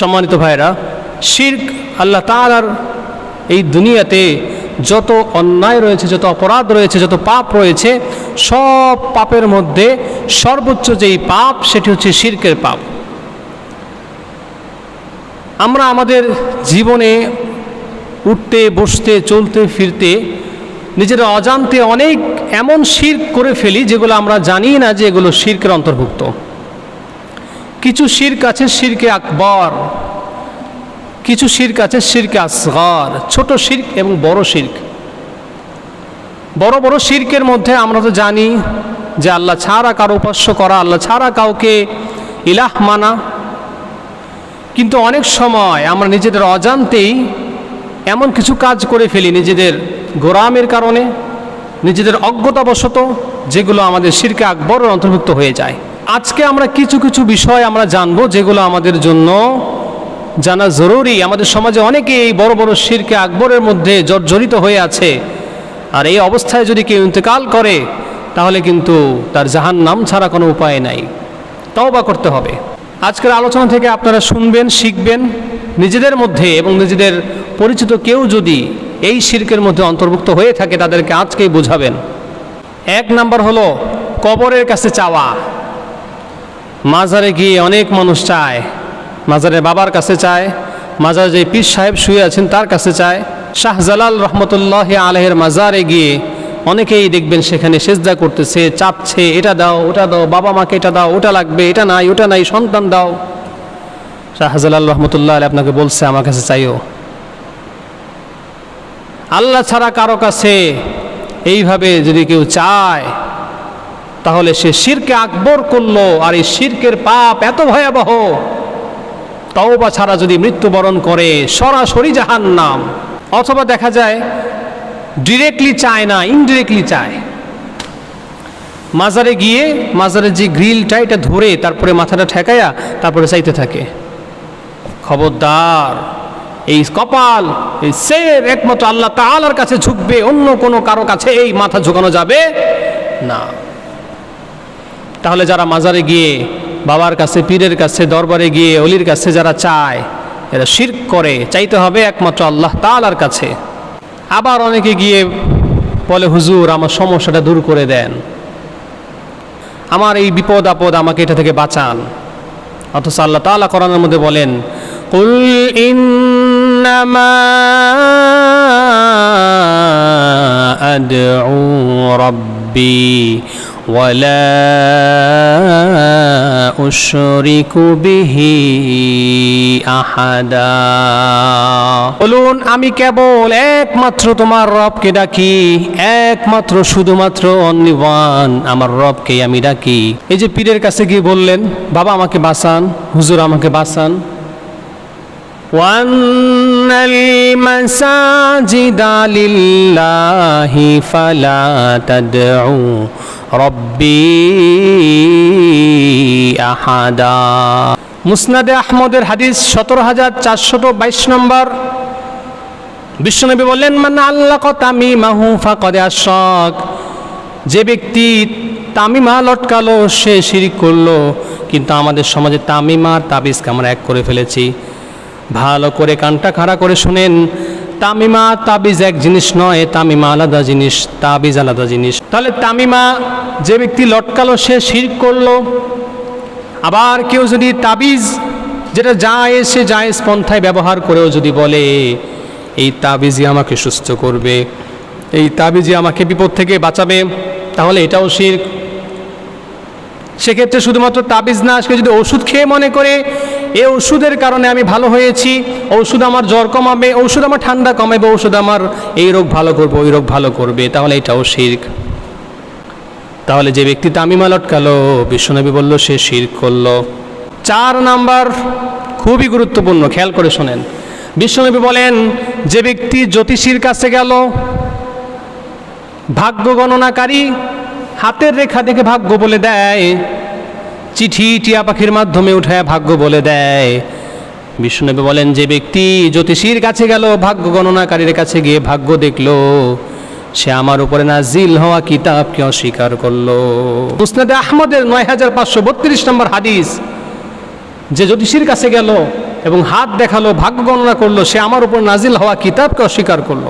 সম্মানিত ভাইরা শির্ক আল্লাহ তাআলার এই দুনিয়াতে যত অন্যায় রয়েছে, যত অপরাধ রয়েছে, যত পাপ রয়েছে, সব পাপের মধ্যে সর্বোচ্চ যেই পাপ, সেটি হচ্ছে শির্কের পাপ। আমরা আমাদের জীবনে উঠতে, বসতে, চলতে, ফিরতে নিজের অজান্তে অনেক এমন শির্ক করে ফেলি, যেগুলো আমরা জানি না যে এগুলো শির্কের অন্তর্ভুক্ত। কিছু শির্ক আছে শিরকে আকবর, কিছু শির্ক আছে শিরকে আসগর, ছোট শির্ক এবং বড় শির্ক। বড় বড় শির্কের মধ্যে আমরা তো জানি যে আল্লাহ ছাড়া কারও উপাস্য করা, আল্লাহ ছাড়া কাউকে ইলাহ মানা। কিন্তু অনেক সময় আমরা নিজেদের অজান্তেই এমন কিছু কাজ করে ফেলি নিজেদের গোরামের কারণে, নিজেদের অজ্ঞতাবশত যেগুলো আমাদের শিরকে আকবরের অন্তর্ভুক্ত হয়ে যায়। আজকে আমরা কিছু কিছু বিষয় আমরা জানব, যেগুলো আমাদের জন্য জানা জরুরি। আমাদের সমাজে অনেকে এই বড় বড় শিরকে আকবরের মধ্যে জর্জরিত হয়ে আছে। আর এই অবস্থায় যদি কেউ ইন্তেকাল করে, তাহলে কিন্তু তার জাহান নাম ছাড়া কোনো উপায় নাই। তাও বা করতে হবে। আজকের আলোচনা থেকে আপনারা শুনবেন, শিখবেন নিজেদের মধ্যে এবং নিজেদের পরিচিত কেউ যদি এই শির্কের মধ্যে অন্তর্ভুক্ত হয়ে থাকে, তাদেরকে আজকেই বোঝাবেন। এক নাম্বার হলো কবরের কাছে চাওয়া। মাজারে গিয়ে অনেক মানুষ চায়। মাজারের বাবার কাছে চায়, মাজার যে পীর সাহেব শুয়ে আছেন তার কাছে চায়। শাহজালাল রহমতুল্লাহ আলহের মাজারে গিয়ে অনেকেই দেখবেন সেখানে সেজদা করতেছে, চাপছে, এটা দাও, ওটা দাও, বাবা মাকে এটা দাও, ওটা লাগবে, এটা নাই, ওটা নাই, সন্তান দাও। শাহজালাল রহমতুল্লাহ আলী আপনাকে বলছে, আমার কাছে চাইও। আল্লাহ ছাড়া কারও কাছে এইভাবে যদি কেউ চায় তাহলে সে শিরকে আকবর করল, আর এই শিরকের পাপ এত ভয়াবহ। তওবা ছাড়া যদি মৃত্যুবরণ করে, সরাসরি জাহান নাম অথবা দেখা যায় ডিরেক্টলি চায় না ইনডিরেক্টলি চায়। মাজারে গিয়ে, মাজারের যে গ্রিলটা এটা ধরে তারপরে মাথাটা ঠেকায়া তারপরে চাইতে থাকে। খবরদার, এই কপাল, এই সের একমাত্র আল্লাহ তাআলার কাছে ঝুঁকবে, অন্য কোনো কারও কাছে এই মাথা ঝুঁকানো যাবে না। তাহলে যারা মাজারে গিয়ে বাবার কাছে, পীরের কাছে, দরবারে গিয়ে, অলির কাছে যারা চায়, এরা শির্ক করে। চাইতে হবে একমাত্র আল্লাহ তাআলার কাছে। আবার অনেকে গিয়ে বলে, হুজুর, আমার সমস্যাটা দূর করে দেন। আমার এই বিপদ আপদ আমাকে এটা থেকে বাঁচান। অথচ আল্লাহ তাআলা করানোর মধ্যে বলেন, কুল ইন্নামা আদউ রাব্বি ওয়ালা উশরিকু বিহি আহাদা বলুন আমি কেবল একমাত্র তোমার রবকে ডাকি একমাত্র শুধুমাত্র অনলি ওয়ান আমার রবকে আমি ডাকি এই যে পীরের কাছে গিয়ে বললেন বাবা আমাকে বাঁচান হুজুর আমাকে বাঁচান وأن المساجد لله فلا تدعوا রব্বি আহাদা। মুসনাদে আহমদের হাদিস সতেরো হাজার চারশত বাইশ নম্বর। বিশ্বনবী বললেন মানে আল্লাহ কামি মাহু ফাঁকদে আশক যে ব্যক্তি তামিমা লটকালো, সে শিরিক করল। কিন্তু আমাদের সমাজে তামিমা তাবিজকে আমরা এক করে ফেলেছি। ভালো করে কানটা খাড়া করে শুনেন তামিমা তাবিজ এক জিনিস নয়, তামিমা আলাদা জিনিস, তাবিজ আলাদা জিনিস। তাহলে তামিমা যে ব্যক্তি লটকালো, সে শির করল। আবার কেউ যদি তাবিজ, যেটা যায় সে যায় পন্থায় ব্যবহার করেও যদি বলে, এই তাবিজই আমাকে সুস্থ করবে, এই তাবিজই আমাকে বিপদ থেকে বাঁচাবে, তাহলে এটাও শির। সেক্ষেত্রে শুধুমাত্র তাবিজ না আজকে যদি ওষুধ খেয়ে মনে করে এই ওষুধের কারণে আমি ভালো হয়েছি। ওষুধ আমার জ্বর কমাবে, ঔষধ আমার ঠান্ডা কমাবে, ঔষধ আমার এই রোগ ভালো করবে, ওই রোগ ভালো করবে। তাহলে এটাও শির্ক। তাহলে যে ব্যক্তি তামিমা লটকালো, বিশ্বনবী বলল, সে শির করল। চার নাম্বার, খুবই গুরুত্বপূর্ণ, খেয়াল করে শোনেন। বিশ্বনবী বলেন, যে ব্যক্তি জ্যোতিষীর কাছে গেল, ভাগ্য গণনাকারী, হাতের রেখা দেখে ভাগ্য বলে দেয় চিঠি টিয়া পাখির মাধ্যমে উঠায় ভাগ্য বলে দেয়। বিষ্ণুনবী বলেন, যে ব্যক্তি জ্যোতিষীর কাছে গেল, ভাগ্য গণনাকারীর কাছে গিয়ে ভাগ্য দেখল। সে আমার উপরে নাজিল হওয়া কিতাবকে অস্বীকার করল। মুসনাদে আহমদের নয় হাজার পাঁচশো বত্রিশ নম্বর হাদিস, যে জ্যোতিষীর কাছে গেল এবং হাত দেখাল, ভাগ্য গণনা করল, সে আমার উপর নাজিল হওয়া কিতাবকে অস্বীকার করল।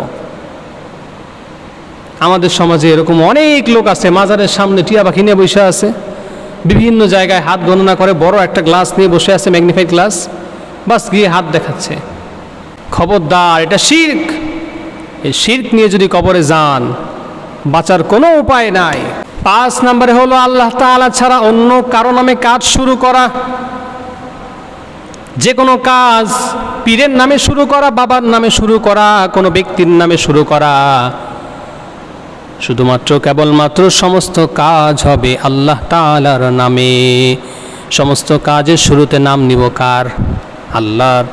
আমাদের সমাজে এরকম অনেক লোক আছে, মাজারের সামনে টিয়া পাখি নিয়ে বসে আছে। বিভিন্ন জায়গায় হাত গণনা করে বড় একটা গ্লাস নিয়ে বসে আছে ম্যাগনিফাইড গ্লাস। বাস গিয়ে হাত দেখাচ্ছে। খবরদার, এটা শির্ক। এই শির্ক নিয়ে যদি কবরে যান, বাঁচার কোনো উপায় নাই। পাঁচ নম্বরে হলো আল্লাহ তাআলা ছাড়া অন্য কারও নামে কাজ শুরু করা। যে কোনো কাজ পীরের নামে শুরু করা, বাবার নামে শুরু করা, কোনো ব্যক্তির নামে শুরু করা। শুধুমাত্র কেবলমাত্র সমস্ত কাজ হবে আল্লাহ তাআলার নামে। সমস্ত কাজের শুরুতে নাম নিব কার? আল্লাহর।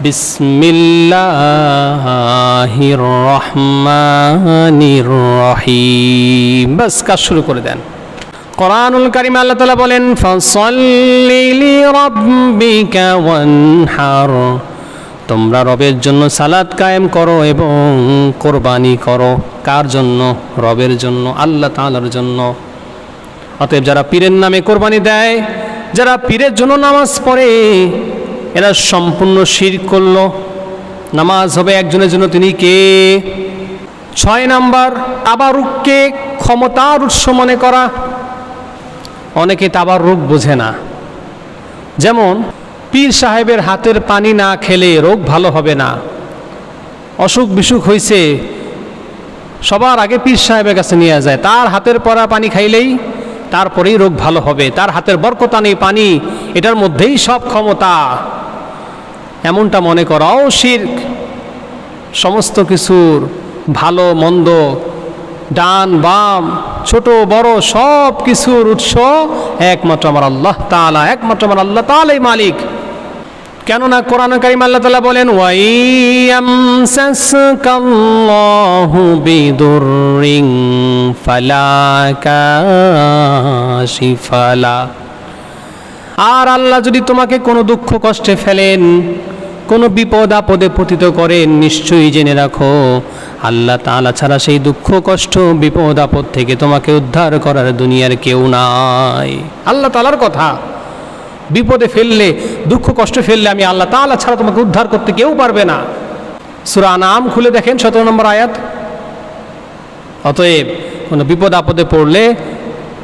বিসমিল্লাহির বাস, কাজ শুরু করে দেন। কোরআনুল কারিম আল্লাহ তাআলা বলেন, ফাসাল্লি লিরাব্বিকা ওয়ানহার। তোমরা রবের জন্য সালাদ কায়েম করো এবং কোরবানি করো। কার জন্য? রবের জন্য, আল্লাহ তাআলার জন্য। অতএব যারা পীরের নামে কোরবানি দেয়, যারা পীরের জন্য নামাজ পড়ে, এরা সম্পূর্ণ শির করল। নামাজ হবে একজনের জন্য তিনি কে? ছয় নাম্বার, তাবারুককে ক্ষমতার উৎস মনে করা। অনেকে তাবারুক বোঝে না। যেমন পীর সাহেবের হাতের পানি না খেলে রোগ ভালো হবে না। অসুখ বিসুখ হয়েছে সবার আগে পীর সাহেবের কাছে নিয়ে যায়। তার হাতের পরা পানি খাইলেই তারপরেই রোগ ভালো হবে। তার হাতের বরকতানি পানি, এটার মধ্যেই সব ক্ষমতা। এমনটা মনে করাও শির্ক। সমস্ত কিছুর ভালো, মন্দ, ডান, বাম, ছোট, বড় সব কিছুর উৎস একমাত্র আমার আল্লাহ তাআলা, একমাত্র আমার আল্লাহ তাআলাই মালিক। কেননা কোরআন কারিম আল্লাহ তাআলা বলেন বিদুররিন ফালা কাশিফালা আর আল্লাহ যদি তোমাকে কোনো দুঃখ কষ্টে ফেলেন, কোনো বিপদ আপদে পতিত করেন, নিশ্চয়ই জেনে রাখো, আল্লাহ তাআলা ছাড়া সেই দুঃখ, কষ্ট, বিপদ, আপদ থেকে তোমাকে উদ্ধার করার দুনিয়ার কেউ নাই। আল্লাহ তাআলার কথা। বিপদে ফেললে, দুঃখ কষ্ট ফেললে আমি আল্লাহ তাআলা ছাড়া তোমাকে উদ্ধার করতে কেউ পারবে না। সূরা নাম খুলে দেখেন, সতেরো নম্বর আয়াত। অতএব কোনো বিপদ আপদে পড়লে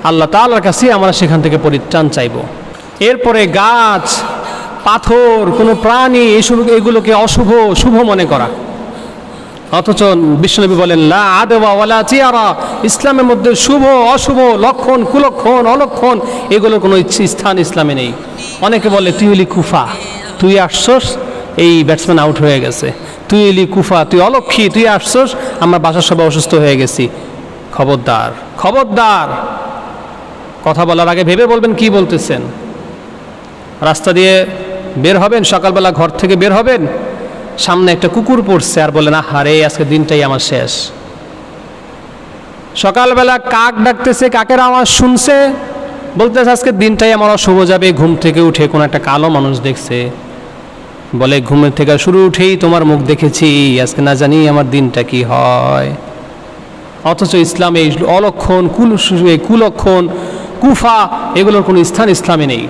আল্লাহ তাআলার কাছে আমরা সেখান থেকে পরিত্রাণ চাইব। এরপরে গাছ, পাথর, কোনো প্রাণী এসব এগুলোকে অশুভ, শুভ মনে করা। অথচ বিশ্বনবী বলেন, লা আদেওয়া ওয়ালা চিয়ারা ইসলামের মধ্যে শুভ, অশুভ, লক্ষণ, কুলক্ষণ, অলক্ষণ, এগুলোর কোনো স্থান ইসলামে নেই। অনেকে বলে, তুই এলি কুফা, তুই আসছস, এই ব্যাটসম্যান আউট হয়ে গেছে। তুই এলি কুফা, তুই অলক্ষী, তুই আসছস, আমার বাসার সবাই অসুস্থ হয়ে গেছি। খবরদার খবরদার। কথা বলার আগে ভেবে বলবেন কি বলতেছেন? রাস্তা দিয়ে বের হবেন? সকালবেলা ঘর থেকে বের হবেন? সামনে একটা কুকুর পড়ছে আর বলেন আহারে আজকে দিনটাই আমার শেষ। সকালবেলা কাক ডাকতেছে, কাকের আওয়াজ শুনছে, বলতেছে, আজকে দিনটাই আমার অশুভ যাবে, ঘুম থেকে উঠে কোনো একটা কালো মানুষ দেখছে। বলে ঘুমের থেকে শুরু উঠেই তোমার মুখ দেখেছি, আজকে না জানি আমার দিনটা কি হয়। অথচ ইসলামে এই অলক্ষণ, কুল কুলক্ষণ, কুফা, এগুলোর কোনো স্থান ইসলামে নেই।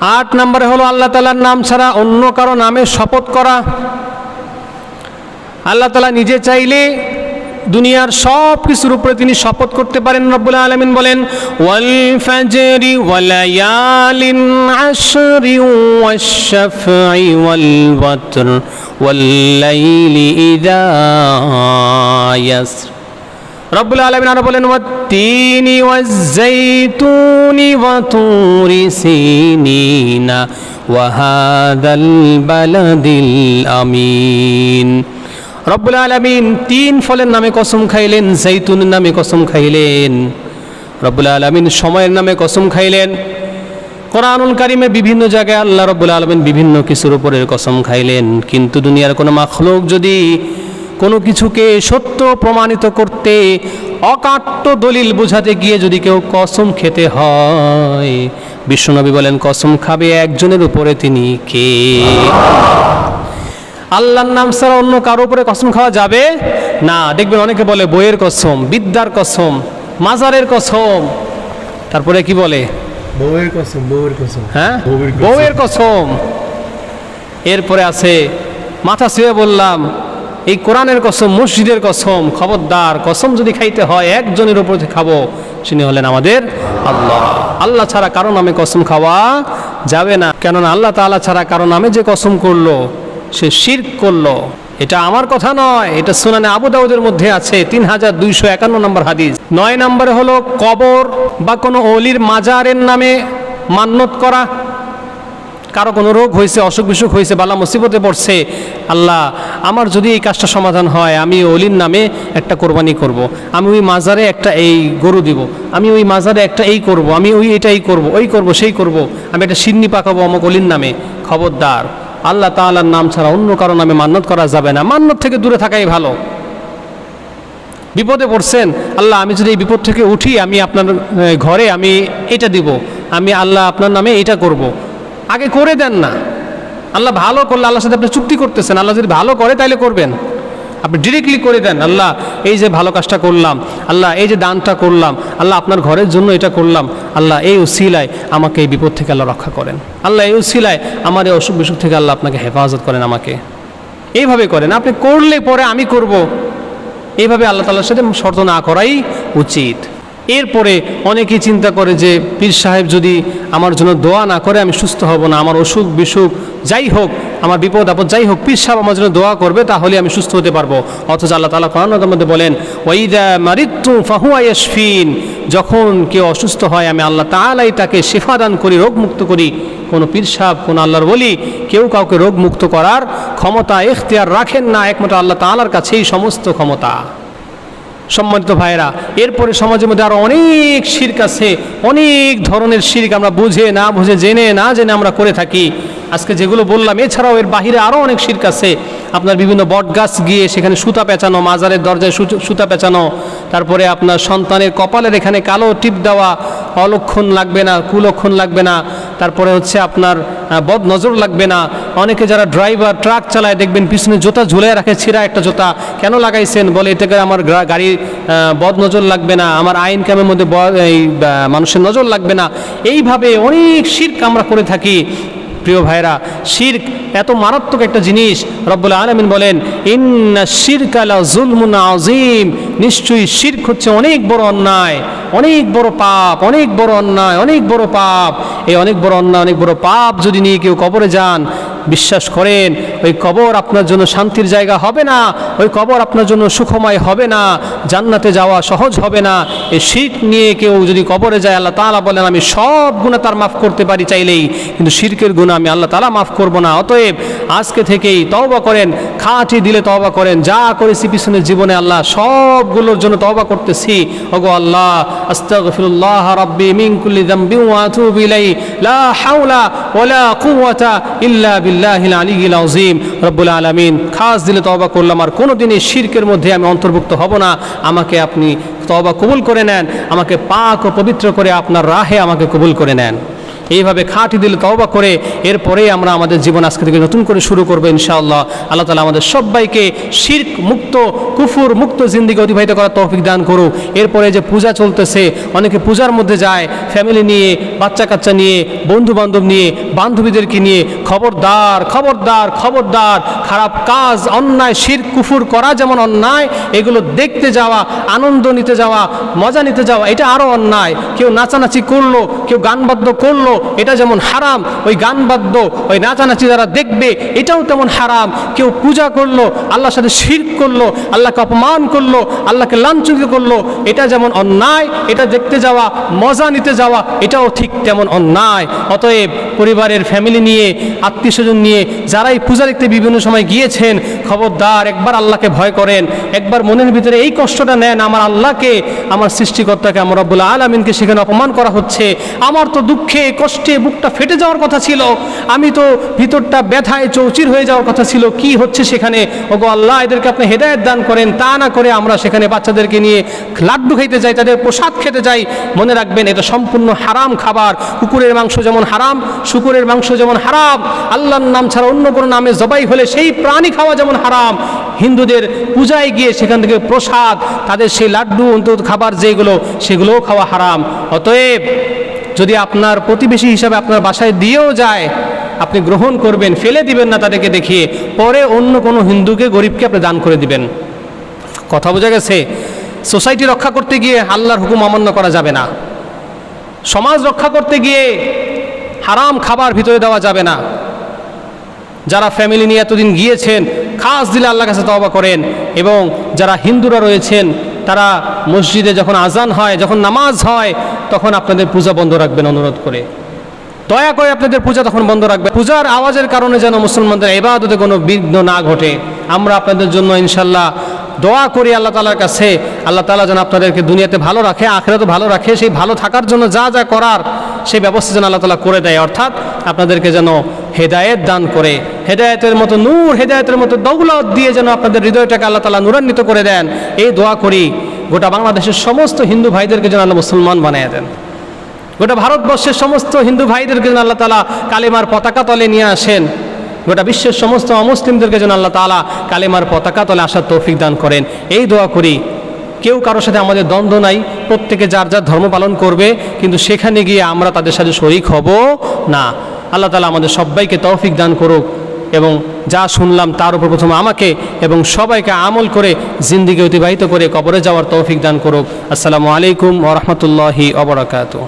আট নম্বরে হলো, আল্লাহ তালার নাম ছাড়া অন্য কারও নামে শপথ করা। আল্লাহ তালা নিজে চাইলে দুনিয়ার সব কিছুর উপরে তিনি শপথ করতে পারেন, রব্বুল আলমিন বলেন, ওয়াল ফাজরি ওয়ালায়ালিন আশরি ওয়াশ-শাফঈ ওয়াল ওয়াতর ওয়াল লাইলি ইযা ইয়াসর। রব্বুল আলমিন আরও বলেন, ওয়াত্তিনি ওয়াজ্জাইতুনি ওয়াতুরি সিনিনা ওয়াহাদাল বালাদিল আমিন। রব্বুল আলমিন তিন ফলের নামে কসম খাইলেন, জৈতুনের নামে কসম খাইলেন। রব্বুল আলমিন সময়ের নামে কসম খাইলেন। কোরআনুল কারিমে বিভিন্ন জায়গায় আল্লাহ রব্বুল আলমিন বিভিন্ন কিছুর উপরের কসম খাইলেন। কিন্তু দুনিয়ার কোনো মাখলুক যদি কোনো কিছুকে সত্য প্রমাণিত করতে অকাট্য দলিল বোঝাতে গিয়ে যদি কেউ কসম খেতে হয় বিশ্বনবী বলেন, কসম খাবে একজনের উপরে তিনি কে? আল্লাহর নাম ছাড়া অন্য কারও উপরে কসম খাওয়া যাবে না। দেখবেন অনেকে বলে বইয়ের কসম বিদ্যার কসম মাজারের কসম। তারপরে কি বলে? বউয়ের কসম বউয়ের কসম। হ্যাঁ? বউয়ের কসম। এরপরে আছে মাথা ছুঁয়ে বললাম এই কোরআনের কসম মসজিদের কসম খবরদার কসম যদি খাইতে হয় একজনের উপর খাব তিনি হলেন আমাদের আল্লাহ। আল্লাহ ছাড়া কারও নামে কসম খাওয়া যাবে না। কেননা আল্লাহ তাআলা ছাড়া কারও নামে যে কসম করল সে শির করল এটা আমার কথা নয়, এটা সুনানে আবু দাউদের মধ্যে আছে তিন হাজার দুইশো একান্ন নম্বর হাদিস নয় নম্বরে হলো কবর বা কোনো অলির মাজারের নামে মান্যত করা কারও কোনো রোগ হয়েছে, অসুখ বিসুখ হয়েছে, বালা মুসিবতে পড়ছে, আল্লাহ, আমার যদি এই কাজটা সমাধান হয়, আমি অলির নামে একটা কোরবানি করব। আমি ওই মাজারে একটা এই গরু দিব, আমি ওই মাজারে একটা এই করব। আমি ওই এটাই করব, ওই করব, সেই করব। আমি একটা সিন্নি পাকাবো আমাকে অলির নামে খবরদার আল্লাহ তালার নাম ছাড়া অন্য কারও নামে মান্নত করা যাবে না। মান্নত থেকে দূরে থাকাই ভালো। বিপদে পড়ছেন, আল্লাহ আমি যদি এই বিপদ থেকে উঠি, আমি আপনার ঘরে আমি এটা দিব, আমি আল্লাহ আপনার নামে এটা করব। আগে করে দেন না। আল্লাহ ভালো করলে আল্লাহর সাথে আপনি চুক্তি করতেছেন। আল্লাহ যদি ভালো করে তাইলে করবেন। আপনি ডিরেক্টলি করে দেন, আল্লাহ, এই যে ভালো কাজটা করলাম, আল্লাহ, এই যে দানটা করলাম, আল্লাহ, আপনার ঘরের জন্য এটা করলাম, আল্লাহ, এই উসিলায় আমাকে এই বিপদ থেকে আল্লাহ রক্ষা করেন। আল্লাহ, এই উসিলায় আমার এই অসুখ বিসুখ থেকে আল্লাহ আপনাকে হেফাজত করেন আমাকে। এইভাবে করেন, আপনি করলে পরে আমি করব। এইভাবে আল্লাহ তাল্লাহর সাথে শর্ত না করাই উচিত। এরপরে অনেকেই চিন্তা করে যে, পীর সাহেব যদি আমার জন্য দোয়া না করে আমি সুস্থ হব না, আমার অসুখ বিসুখ যাই হোক আমার বিপদ, আপদ যাই হোক, পীর সাহেব আমার জন্য দোয়া করবে, তাহলে আমি সুস্থ হতে পারব। অথচ আল্লাহ তালা কোরআনের মধ্যে বলেন ওইদা মারিত্তু ফাহুয়া ইয়াশফিন। যখন কেউ অসুস্থ হয়, আমি আল্লাহ তালাই তাকে শেফা দান করি, রোগমুক্ত করি। কোনো পীর সাহেব, কোনো আল্লাহর বলি কেউ কাউকে রোগমুক্ত করার ক্ষমতা এখতিয়ার রাখেন না, একমাত্র আল্লাহ তালার কাছেই সমস্ত ক্ষমতা। সম্মানিত ভাইরা এরপরে সমাজের মধ্যে আরও অনেক শির্ক আছে, অনেক ধরনের শির্ক আমরা বুঝে, না বুঝে, জেনে, না জেনে আমরা করে থাকি। আজকে যেগুলো বললাম, এছাড়াও এর বাহিরে আরও অনেক শির্ক আছে। আপনার বিভিন্ন বট গাছ গিয়ে সেখানে সুতা পেঁচানো, মাজারের দরজায় সুতা পেঁচানো, তারপরে আপনার সন্তানের কপালের এখানে কালো টিপ দেওয়া, অলক্ষণ লাগবে না, কুলক্ষণ লাগবে না, তারপরে হচ্ছে আপনার বদ নজর লাগবে না। অনেকে যারা ড্রাইভার, ট্রাক চালায়, দেখবেন পিছনে জুতা ঝুলে রাখে, ছিঁড়া একটা জুতা। কেন লাগাইছেন? বলে, এতে করে আমার গা- গাড়ির বদ নজর লাগবে না, আমার আইন কামের মধ্যে এই মানুষের নজর লাগবে না। এইভাবে অনেক শির্ক আমরা করে থাকি। প্রিয় ভাইরা শির্ক এত মারাত্মক একটা জিনিস রব্বুল আলমিন বলেন, ইন্না শির্ক আলা জুলমুন আজিম নিশ্চয়ই শির্ক হচ্ছে অনেক বড় অন্যায়, অনেক বড় পাপ, অনেক বড় অন্যায়, অনেক বড় পাপ। এই অনেক বড় অন্যায়, অনেক বড় পাপ যদি নিয়ে কেউ কবরে যান বিশ্বাস করেন, ওই কবর আপনার জন্য শান্তির জায়গা হবে না, ওই কবর আপনার জন্য সুখময় হবে না, জান্নাতে যাওয়া সহজ হবে না। এই শির নিয়ে কেউ যদি কবরে যায়, আল্লাহ তালা বলেন, আমি সব গুণা তার মাফ করতে পারি চাইলেই, কিন্তু শিরকের গুণা আমি আল্লাহ তালা মাফ করব না। অতএব আজকে থেকেই তওবা করেন, খাঁটি দিলে তওবা করেন। যা করেছি পিছনের জীবনে আল্লাহ, সবগুলোর জন্য তওবা করতেছি। ওগো আল্লাহ, আস্তাগফিরুল্লাহ রাব্বি মিন কুল্লি যামবি ওয়া আতুবু ইলাই লা হাওলা ওয়ালা কুওয়াতা ইল্লা বিল্লাহিল আলিয়্যিল আযীম। রব্বুল আলামিন, খাস দিলে তওবা করলাম আর কোনোদিনই শিরকের মধ্যে আমি অন্তর্ভুক্ত হব না। আমাকে আপনি তওবা কবুল করে নেন, আমাকে পাক ও পবিত্র করে আপনার রাহে আমাকে কবুল করে নেন। এইভাবে খাঁটি দিল তওবা করে এরপরে আমরা আমাদের জীবন আজকে থেকে নতুন করে শুরু করব ইনশাআল্লাহ। আল্লাহ তালা আমাদের সবাইকে শির্ক মুক্ত কুফুর মুক্ত জিন্দিগি অতিবাহিত করার তৌফিক দান করুক। এরপরে যে পূজা চলতেছে, অনেকে পূজার মধ্যে যায় ফ্যামিলি নিয়ে বাচ্চা কাচ্চা নিয়ে বন্ধু বান্ধব নিয়ে, বান্ধবীদেরকে নিয়ে, খবরদার খবরদার খবরদার, খারাপ কাজ, অন্যায়, শির, কুফুর করা যেমন অন্যায়, এগুলো দেখতে যাওয়া, আনন্দ নিতে যাওয়া, মজা নিতে যাওয়া, এটা আরও অন্যায়। কেউ নাচানাচি করল, কেউ গান বাদ্য করল, এটা যেমন হারাম, ওই গান বাদ্য, ওই নাচানাচি যারা দেখবে, এটাও তেমন হারাম। কেউ পূজা করল, আল্লাহর সাথে শির করল আল্লাহকে অপমান করল, আল্লাহকে লাঞ্ছিত করল, এটা যেমন অন্যায়, এটা দেখতে যাওয়া, মজা নিতে যাওয়া, এটাও ঠিক তেমন অন্যায়। অতএব পরিবারের ফ্যামিলি নিয়ে আত্মীয় স্বজন নিয়ে, যারাই পূজা দেখতে বিভিন্ন সময় গিয়েছেন, খবরদার, একবার আল্লাহকে ভয় করেন, একবার মনের ভিতরে এই কষ্টটা নেন, আমার আল্লাহকে, আমার সৃষ্টিকর্তাকে, আমার রব্বুল আলমিনকে সেখানে অপমান করা হচ্ছে। আমার তো দুঃখে, কষ্টে বুকটা ফেটে যাওয়ার কথা ছিল। আমি তো ভিতরটা ব্যথায় চৌচির হয়ে যাওয়ার কথা ছিল। কি হচ্ছে সেখানে? ওগো আল্লাহ, এদেরকে আপনি হেদায়ত দান করেন। তা না করে আমরা সেখানে বাচ্চাদেরকে নিয়ে লাড্ডু খেতে যাই, তাদের প্রসাদ খেতে যাই। মনে রাখবেন, এটা সম্পূর্ণ হারাম খাবার। কুকুরের মাংস যেমন হারাম, শুকুরের মাংস যেমন হারাম, আল্লাহর নাম ছাড়া অন্য কোনো নামে জবাই হলে সেই প্রাণী খাওয়া যেমন হারাম। হিন্দুদের পূজায় গিয়ে সেখান থেকে প্রসাদ, তাদের সেই লাড্ডু অন্তত খাবার যেগুলো, সেগুলোও খাওয়া হারাম। অতএব, যদি আপনার প্রতিবেশী হিসাবে আপনার বাসায় দিয়েও যায়, আপনি গ্রহণ করবেন, ফেলে দিবেন না তাদেরকে দেখিয়ে, পরে অন্য কোনো হিন্দুকে, গরিবকে আপনি দান করে দিবেন। কথা বোঝা গেছে, সোসাইটি রক্ষা করতে গিয়ে আল্লাহর হুকুম অমান্য করা যাবে না। সমাজ রক্ষা করতে গিয়ে হারাম খাবার ভিতরে দেওয়া যাবে না। যারা ফ্যামিলি নিয়ে এতদিন গিয়েছেন, খাস দিলে আল্লাহ কাছে তবা করেন এবং যারা হিন্দুরা রয়েছেন, তারা মসজিদে যখন আজান হয়, যখন নামাজ হয়, তখন আপনাদের পূজা বন্ধ রাখবেন অনুরোধ করে। দয়া করে আপনাদের পূজা তখন বন্ধ রাখবেন। পূজার আওয়াজের কারণে যেন মুসলমানদের এবাদতে কোনো বিঘ্ন না ঘটে। আমরা আপনাদের জন্য ইনশাল্লাহ দোয়া করি আল্লাহ তালার কাছে। আল্লাহ তালা যেন আপনাদেরকে দুনিয়াতে ভালো রাখে, আখেরাতে ভালো রাখে, সেই ভালো থাকার জন্য যা যা করার সেই ব্যবস্থা যেন আল্লাহ তালা করে দেয়। অর্থাৎ আপনাদেরকে যেন হেদায়েত দান করে, হেদায়েতের মতো নূর, হেদায়েতের মতো দৌলত দিয়ে যেন আপনাদের হৃদয়টাকে আল্লাহ তালা নূরান্বিত করে দেন। এই দোয়া করি, গোটা বাংলাদেশের সমস্ত হিন্দু ভাইদেরকে যেন আল্লাহ মুসলমান বানিয়ে দেন। গোটা ভারতবর্ষের সমস্ত হিন্দু ভাইদেরকে যেন আল্লাহ তালা কালেমার পতাকা তলে নিয়ে আসেন। গোটা বিশ্বের সমস্ত অমুসলিমদেরকে যেন আল্লাহ তালা কালেমার পতাকা তলে আসার তৌফিক দান করেন। এই দোয়া করি, কেউ কারোর সাথে আমাদের দ্বন্দ্ব নাই, প্রত্যেকে যার যার ধর্ম পালন করবে, কিন্তু সেখানে গিয়ে আমরা তাদের সাথে শরিক হব না। আল্লাহ তালা আমাদের সবাইকে তৌফিক দান করুক এবং যা শুনলাম তার উপর প্রথমে আমাকে এবং সবাইকে আমল করে জিন্দিগি অতিবাহিত করে কবরে যাওয়ার তৌফিক দান করুক। আসসালামু আলাইকুম ওরহমতুল্লাহি অবরাকাতু